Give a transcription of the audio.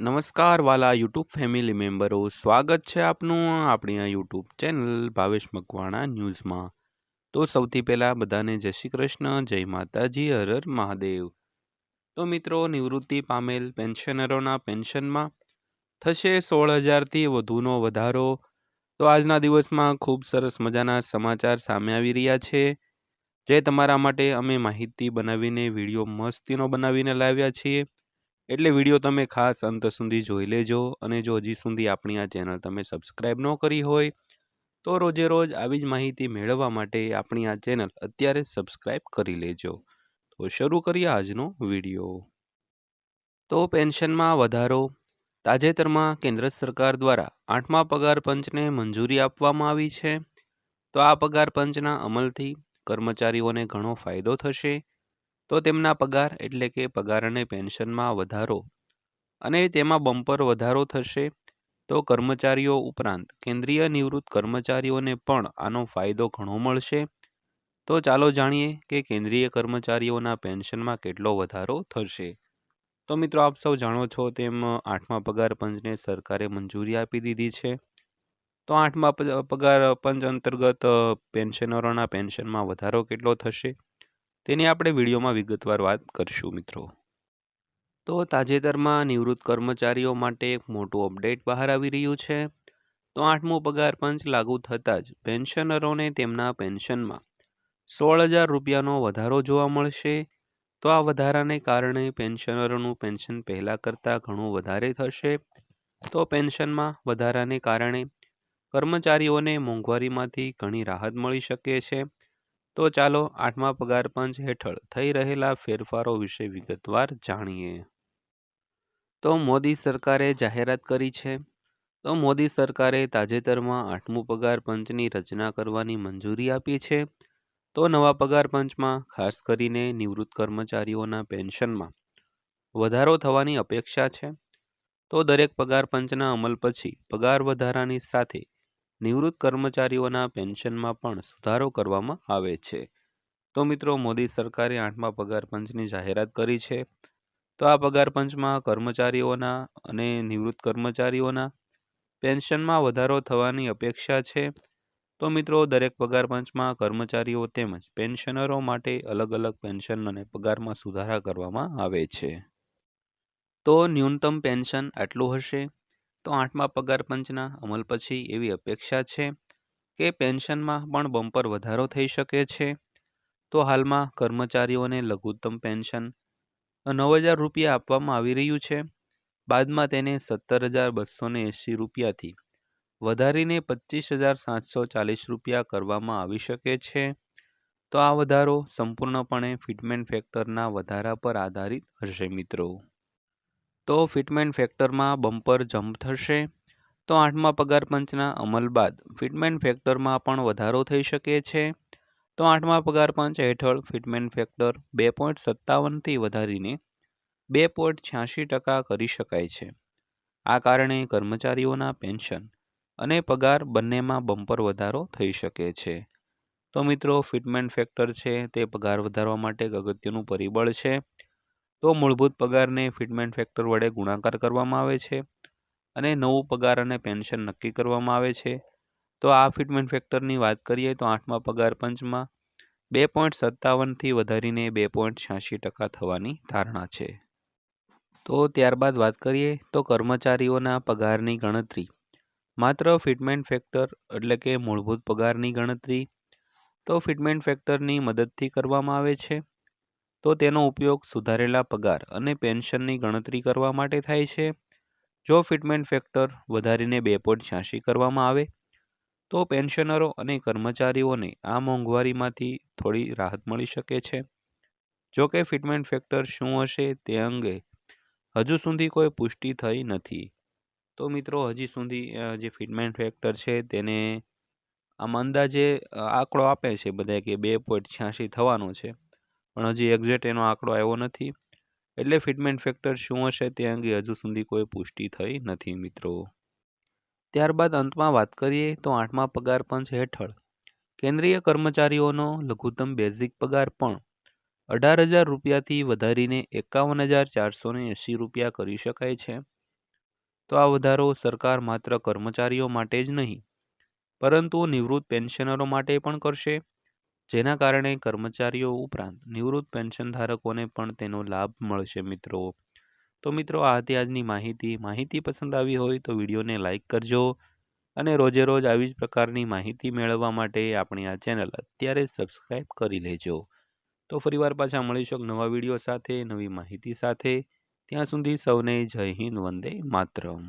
નમસ્કાર વાલા YouTube family મેમ્બરો. સ્વાગત છે આપનું આપણી આ યુટ્યુબ ચેનલ ભાવેશ મકવાણા ન્યૂઝમાં. તો સૌથી પહેલાં બધાને જય શ્રી કૃષ્ણ, જય માતાજી, હર હર મહાદેવ. તો મિત્રો, નિવૃત્તિ પામેલ પેન્શનરોના પેન્શનમાં થશે સોળ હજારથી વધુનો વધારો. તો આજના દિવસમાં ખૂબ સરસ મજાના સમાચાર સામે આવી રહ્યા છે. જે તમારા માટે અમે માહિતી બનાવીને, વીડિયો મસ્તીનો બનાવીને લાવ્યા છીએ. એટલે વીડિયો તમે ખાસ અંત સુધી જોઈ લેજો અને જો હજી સુધી આપણી આ ચેનલ તમે સબસ્ક્રાઈબ ન કરી હોય, તો રોજે રોજ આવી જ માહિતી મેળવવા માટે આપણી આ ચેનલ અત્યારે સબસ્ક્રાઈબ કરી લેજો. તો શરૂ કરીએ આજનો વીડિયો. તો પેન્શનમાં વધારો. તાજેતરમાં કેન્દ્ર સરકાર દ્વારા આઠમા પગાર પંચને મંજૂરી આપવામાં આવી છે. તો આ પગાર પંચના અમલથી કર્મચારીઓને ઘણો ફાયદો થશે. તો તેમના પગાર એટલે કે પગાર અને પેન્શનમાં વધારો અને તેમાં બમ્પર વધારો થશે, તો કર્મચારીઓ ઉપરાંત કેન્દ્રીય નિવૃત્ત કર્મચારીઓને પણ આનો ફાયદો ઘણો મળશે. તો ચાલો જાણીએ કે કેન્દ્રીય કર્મચારીઓના પેન્શનમાં કેટલો વધારો થશે. તો મિત્રો આપ સૌ જાણો છો તેમ આઠમા પગાર પંચને સરકારે મંજૂરી આપી દીધી છે. તો આઠમા પગાર પંચ અંતર્ગત પેન્શનરોના પેન્શનમાં વધારો કેટલો થશે? તેની આપણે વિડીયોમાં વિગતવાર વાત કરીશું મિત્રો. તો તાજેતરમાં નિવૃત્ત કર્મચારીઓ માટે એક મોટું અપડેટ બહાર આવી રહ્યું છે. તો આઠમું પગાર પંચ લાગુ થતાં જ પેન્શનરોને તેમના પેન્શનમાં સોળ હજાર રૂપિયાનો વધારો જોવા મળશે. તો આ વધારાને કારણે પેન્શનરોનું પેન્શન પહેલાં કરતાં ઘણું વધારે થશે. તો પેન્શનમાં વધારાને કારણે કર્મચારીઓને મોંઘવારીમાંથી ઘણી રાહત મળી શકે છે. તો ચાલો આઠમા પગાર પંચ હેઠળ થઈ રહેલા ફેરફારો વિશે વિગતવાર જાણીએ. તો મોદી સરકારે જાહેરાત કરી છે. તો મોદી સરકારે તાજેતરમાં આઠમું પગાર પંચની રચના કરવાની મંજૂરી આપી છે. તો નવા પગાર પંચમાં ખાસ કરીને નિવૃત્ત કર્મચારીઓના પેન્શનમાં વધારો થવાની અપેક્ષા છે. તો દરેક પગાર પંચના અમલ પછી પગાર વધારાની સાથે નિવૃત્ત કર્મચારીઓના પેન્શનમાં પણ સુધારો કરવામાં આવે છે. તો મિત્રો, મોદી સરકારે આઠમા પગાર પંચની જાહેરાત કરી છે. તો આ પગાર પંચમાં કર્મચારીઓના અને નિવૃત્ત કર્મચારીઓના પેન્શનમાં વધારો થવાની અપેક્ષા છે. તો મિત્રો, દરેક પગાર પંચમાં કર્મચારીઓ તેમજ પેન્શનરો માટે અલગ અલગ પેન્શન અને પગારમાં સુધારા કરવામાં આવે છે. તો ન્યૂનતમ પેન્શન આટલું હશે? તો આઠમા પગાર પંચના અમલ પછી એવી અપેક્ષા છે કે પેન્શનમાં પણ બમ્પર વધારો થઈ શકે છે. તો હાલમાં કર્મચારીઓને લઘુત્તમ પેન્શન નવ હજાર રૂપિયા આપવામાં આવી રહ્યું છે. બાદમાં તેને સત્તર હજાર બસો એંસી રૂપિયાથી વધારીને પચીસ હજાર સાતસો ચાલીસ રૂપિયા કરવામાં આવી શકે છે. તો આ વધારો સંપૂર્ણપણે ફિટમેન્ટ ફેક્ટરના વધારા પર આધારિત હશે મિત્રો. તો ફિટમેન્ટ ફેક્ટરમાં બમ્પર જમ્પ થશે. તો આઠમા પગાર પંચના અમલ બાદ ફિટમેન્ટ ફેક્ટરમાં પણ વધારો થઈ શકે છે. તો આઠમા પગાર પંચ હેઠળ ફિટમેન્ટ ફેક્ટર બે પોઈન્ટ સત્તાવનથી વધારીને બે પોઈન્ટ છ્યાસી ટકા કરી શકાય છે. આ કારણે કર્મચારીઓના પેન્શન અને પગાર બંનેમાં બમ્પર વધારો થઈ શકે છે. તો મિત્રો, ફિટમેન્ટ ફેક્ટર છે તે પગાર વધારવા માટે એક અગત્યનું પરિબળ છે. તો મૂળભૂત પગારને ફિટમેન્ટ ફેક્ટર વડે ગુણાકાર કરવામાં આવે છે અને નવું પગાર અને પેન્શન નક્કી કરવામાં આવે છે. તો આ ફિટમેન્ટ ફેક્ટરની વાત કરીએ તો આઠમા પગાર પંચમાં બે પોઈન્ટ સત્તાવનથી વધારીને બે પોઈન્ટ છ્યાસી ટકા થવાની ધારણા છે. તો ત્યારબાદ વાત કરીએ તો કર્મચારીઓના પગારની ગણતરી. માત્ર ફિટમેન્ટ ફેક્ટર એટલે કે મૂળભૂત પગારની ગણતરી તો ફિટમેન્ટ ફેક્ટરની મદદથી કરવામાં આવે છે. તો તેનો ઉપયોગ સુધારેલા પગાર અને પેન્શનની ગણતરી કરવા માટે થાય છે. જો ફિટમેન્ટ ફેક્ટર વધારીને બે પોઈન્ટ છ્યાસી કરવામાં આવે, તો પેન્શનરો અને કર્મચારીઓને આ મોંઘવારીમાંથી થોડી રાહત મળી શકે છે. જો કે ફિટમેન્ટ ફેક્ટર શું હશે તે અંગે હજુ સુધી કોઈ પુષ્ટિ થઈ નથી. તો મિત્રો, હજી સુધી જે ફિટમેન્ટ ફેક્ટર છે તેને આમ અંદાજે આંકડો આપે છે બધા કે બે પોઈન્ટ છ્યાસી થવાનો છે. પણ હજી એક્ઝેક્ટ એનો આંકડો આવ્યો નથી. એટલે ફિટમેન્ટ ફેક્ટર શું હશે તે અંગે હજુ સુધી કોઈ પુષ્ટિ થઈ નથી મિત્રો. ત્યારબાદ અંતમાં વાત કરીએ તો આઠમા પગાર પંચ હેઠળ. કેન્દ્રીય કર્મચારીઓનો લઘુત્તમ બેઝિક પગાર પણ અઢાર હજાર રૂપિયાથી વધારીને એકાવન હજાર ચારસો ને એંસી રૂપિયા કરી શકાય છે. તો આ વધારો સરકાર માત્ર કર્મચારીઓ માટે જ નહીં, પરંતુ નિવૃત્ત પેન્શનરો માટે પણ કરશે. જેના કારણે કર્મચારીઓ ઉપરાંત નિવૃત્ત પેન્શન ધારકોને પણ તેનો લાભ મળશે મિત્રો. તો મિત્રો, આ હતી આજની માહિતી. માહિતી પસંદ આવી હોય તો વિડીયોને લાઇક કરજો અને રોજે રોજ આવી જ પ્રકારની માહિતી મેળવવા માટે આપણી આ ચેનલ અત્યારે સબસ્ક્રાઈબ કરી લેજો. તો ફરીવાર પાછા મળીશું નવા વીડિયો સાથે, નવી માહિતી સાથે. ત્યાં સુધી સૌને જય હિન્દ, વંદે માતરમ.